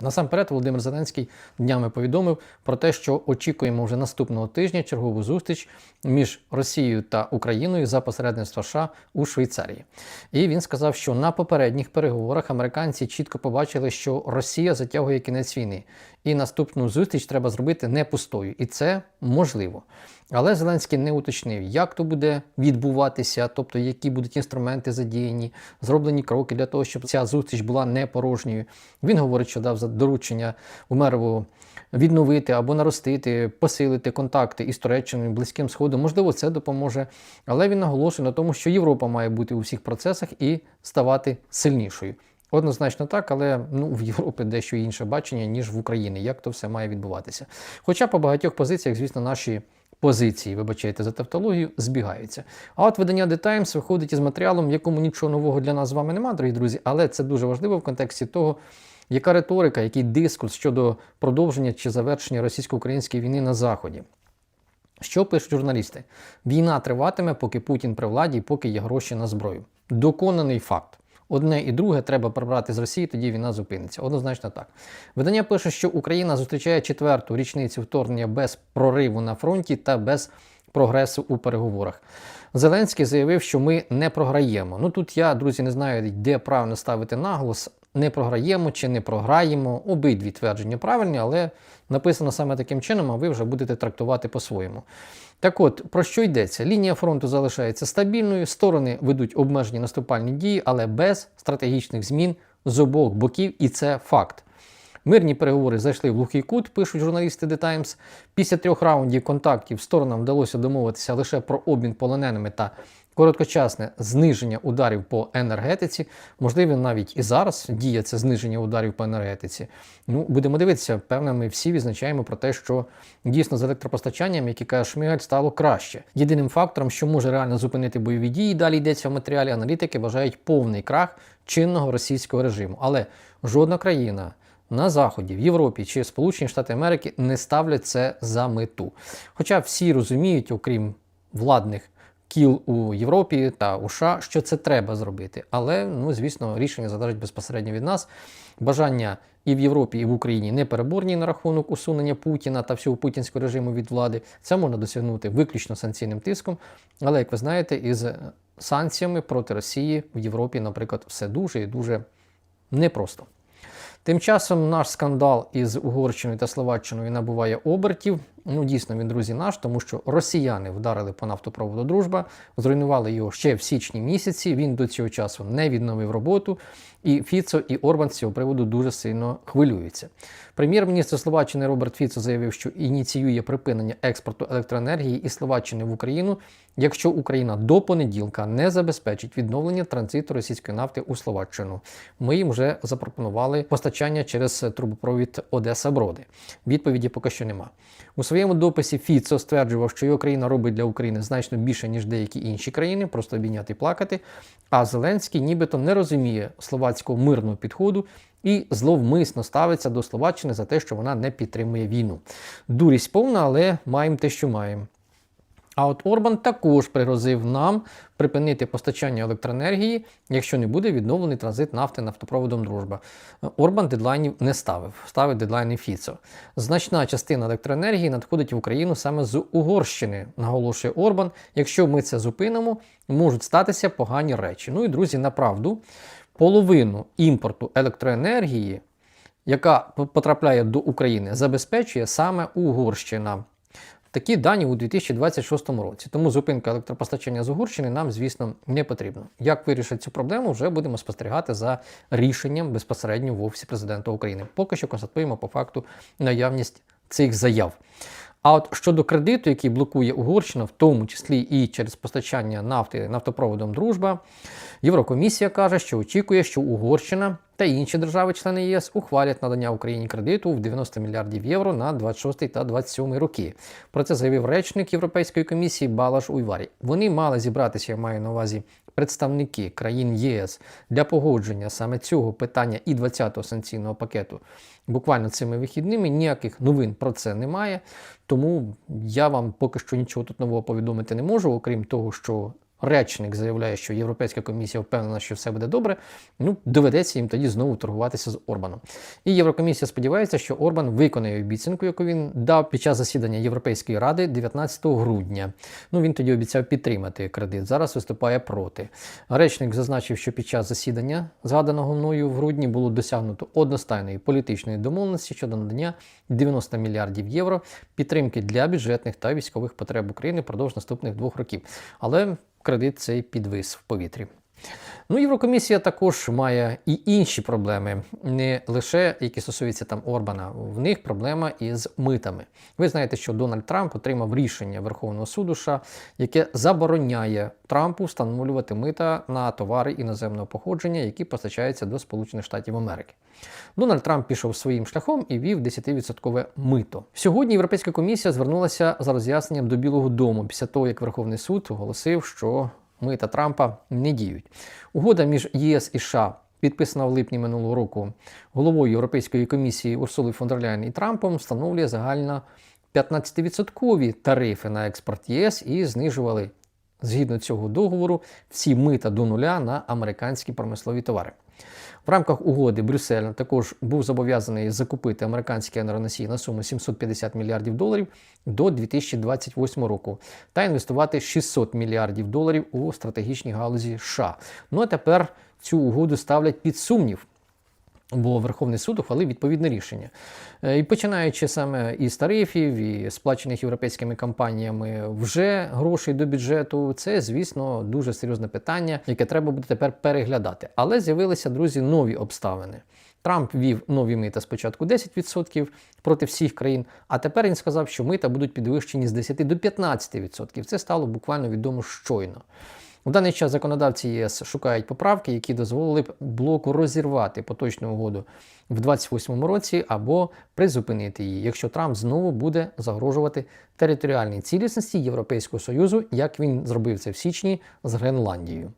Насамперед, Володимир Зеленський днями повідомив про те, що очікуємо вже наступного тижня чергову зустріч між Росією та Україною за посередництва США у Швейцарії. І він сказав, що на попередніх переговорах американці чітко побачили, що Росія затягує кінець війни, і наступну зустріч треба зробити не пустою, і це можливо. Але Зеленський не уточнив, як то буде відбуватися, тобто які будуть інструменти задіяні, зроблені кроки для того, щоб ця зустріч була не порожньою. Він говорить, що дав доручення Умерову відновити або наростити, посилити контакти із Туреччиною, Близьким Сходом. Можливо, це допоможе. Але він наголошує на тому, що Європа має бути у всіх процесах і ставати сильнішою. Однозначно так, але ну, в Європі дещо інше бачення, ніж в Україні, як то все має відбуватися. Хоча по багатьох позиціях, звісно, наші позиції, вибачайте за тавтологію, збігаються. А от видання The Times виходить із матеріалом, в якому нічого нового для нас з вами немає, дорогі друзі, але це дуже важливо в контексті того, яка риторика, який дискурс щодо продовження чи завершення російсько-української війни на Заході. Що пишуть журналісти? Війна триватиме, поки Путін при владі і поки є гроші на зброю. Доконаний факт. Одне і друге треба прибрати з Росії, тоді війна зупиниться. Однозначно так. Видання пише, що Україна зустрічає четверту річницю вторгнення без прориву на фронті та без прогресу у переговорах. Зеленський заявив, що ми не програємо. Ну тут я, друзі, не знаю, де правильно ставити наголос. Не програємо чи не програємо. Обидві твердження правильні, але написано саме таким чином, а ви вже будете трактувати по-своєму. Так от, про що йдеться? Лінія фронту залишається стабільною, сторони ведуть обмежені наступальні дії, але без стратегічних змін з обох боків, і це факт. Мирні переговори зайшли в глухий кут, пишуть журналісти The Times. Після трьох раундів контактів сторонам вдалося домовитися лише про обмін полоненими та короткочасне зниження ударів по енергетиці. Можливо, навіть і зараз діє це зниження ударів по енергетиці. Ну, будемо дивитися, певно, ми всі відзначаємо про те, що дійсно з електропостачанням, як і каже Шмигаль, стало краще. Єдиним фактором, що може реально зупинити бойові дії, далі йдеться в матеріалі, аналітики вважають повний крах чинного російського режиму. Але жодна країна на Заході, в Європі чи Сполучені Штати Америки не ставлять це за мету. Хоча всі розуміють, окрім владних кіл у Європі та у США, що це треба зробити. Але, ну, звісно, рішення залежить безпосередньо від нас. Бажання і в Європі, і в Україні не переборні на рахунок усунення Путіна та всього путінського режиму від влади. Це можна досягнути виключно санкційним тиском. Але, як ви знаєте, із санкціями проти Росії в Європі, наприклад, все дуже і дуже непросто. Тим часом наш скандал із Угорщиною та Словаччиною набуває обертів. Ну, дійсно, він, друзі, наш, тому що росіяни вдарили по нафтопроводу дружба, зруйнували його ще в січні місяці. Він до цього часу не відновив роботу. І Фіцо і Орбан з цього приводу дуже сильно хвилюються. Прем'єр-міністр Словаччини Роберт Фіцо заявив, що ініціює припинення експорту електроенергії із Словаччини в Україну, якщо Україна до понеділка не забезпечить відновлення транзиту російської нафти у Словаччину. Ми їм вже запропонували постачання через трубопровід Одеса Броди. Відповіді поки що нема. У своєму дописі Фіцо стверджував, що його країна робить для України значно більше, ніж деякі інші країни, просто обійняти і плакати. А Зеленський нібито не розуміє словацького мирного підходу і зловмисно ставиться до Словаччини за те, що вона не підтримує війну. Дурість повна, але маємо те, що маємо. А от Орбан також пригрозив нам припинити постачання електроенергії, якщо не буде відновлений транзит нафти нафтопроводом Дружба. Орбан дедлайнів не ставив, ставив дедлайни Фіцо. Значна частина електроенергії надходить в Україну саме з Угорщини, наголошує Орбан. Якщо ми це зупинимо, можуть статися погані речі. Ну і друзі, направду, половину імпорту електроенергії, яка потрапляє до України, забезпечує саме Угорщина. Такі дані у 2026 році. Тому зупинка електропостачання з Угорщини нам, звісно, не потрібна. Як вирішить цю проблему, вже будемо спостерігати за рішенням безпосередньо в Офісі президента України. Поки що констатуємо по факту наявність цих заяв. А от щодо кредиту, який блокує Угорщина, в тому числі і через постачання нафти нафтопроводом Дружба, Єврокомісія каже, що очікує, що Угорщина та інші держави-члени ЄС ухвалять надання Україні кредиту в 90 мільярдів євро на 26 та 27 роки. Про це заявив речник Європейської комісії Балаш Уйварі. Вони мали зібратися, я маю на увазі представники країн ЄС для погодження саме цього питання і 20-го санкційного пакету. Буквально цими вихідними ніяких новин про це немає. Тому я вам поки що нічого тут нового повідомити не можу, окрім того, що речник заявляє, що Європейська комісія впевнена, що все буде добре, ну доведеться їм тоді знову торгуватися з Орбаном. І Єврокомісія сподівається, що Орбан виконає обіцянку, яку він дав під час засідання Європейської ради 19 грудня. Ну він тоді обіцяв підтримати кредит. Зараз виступає проти. Речник зазначив, що під час засідання, згаданого мною в грудні, було досягнуто одностайної політичної домовленості щодо надання 90 мільярдів євро підтримки для бюджетних та військових потреб України впродовж наступних двох років. Але кредит цей підвис в повітрі. Ну, Єврокомісія також має і інші проблеми, не лише які стосуються там Орбана. В них проблема із митами. Ви знаєте, що Дональд Трамп отримав рішення Верховного суду США, яке забороняє Трампу встановлювати мита на товари іноземного походження, які постачаються до Сполучених Штатів Америки. Дональд Трамп пішов своїм шляхом і вів 10% мито. Сьогодні Європейська комісія звернулася за роз'ясненням до Білого Дому після того, як Верховний суд оголосив, що мита Трампа не діють. Угода між ЄС і США, підписана в липні минулого року головою Європейської комісії Урсули фон дер Ляйн і Трампом, встановлює загально 15% тарифи на експорт ЄС і знижували згідно цього договору всі мита до нуля на американські промислові товари. В рамках угоди Брюссель також був зобов'язаний закупити американські енергоносії на суму 750 мільярдів доларів до 2028 року та інвестувати 600 мільярдів доларів у стратегічній галузі США. Ну а тепер цю угоду ставлять під сумнів. Бо Верховний суд ухвалив відповідне рішення. Е, І починаючи саме із тарифів, і сплачених європейськими компаніями вже грошей до бюджету, це, звісно, дуже серйозне питання, яке треба буде тепер переглядати. Але з'явилися, друзі, нові обставини. Трамп ввів нові мита спочатку 10% проти всіх країн, а тепер він сказав, що мита будуть підвищені з 10 до 15%. Це стало буквально відомо щойно. У даний час законодавці ЄС шукають поправки, які дозволили б блоку розірвати поточну угоду в 2028 році або призупинити її, якщо Трамп знову буде загрожувати територіальній цілісності Європейського Союзу, як він зробив це в січні з Гренландією.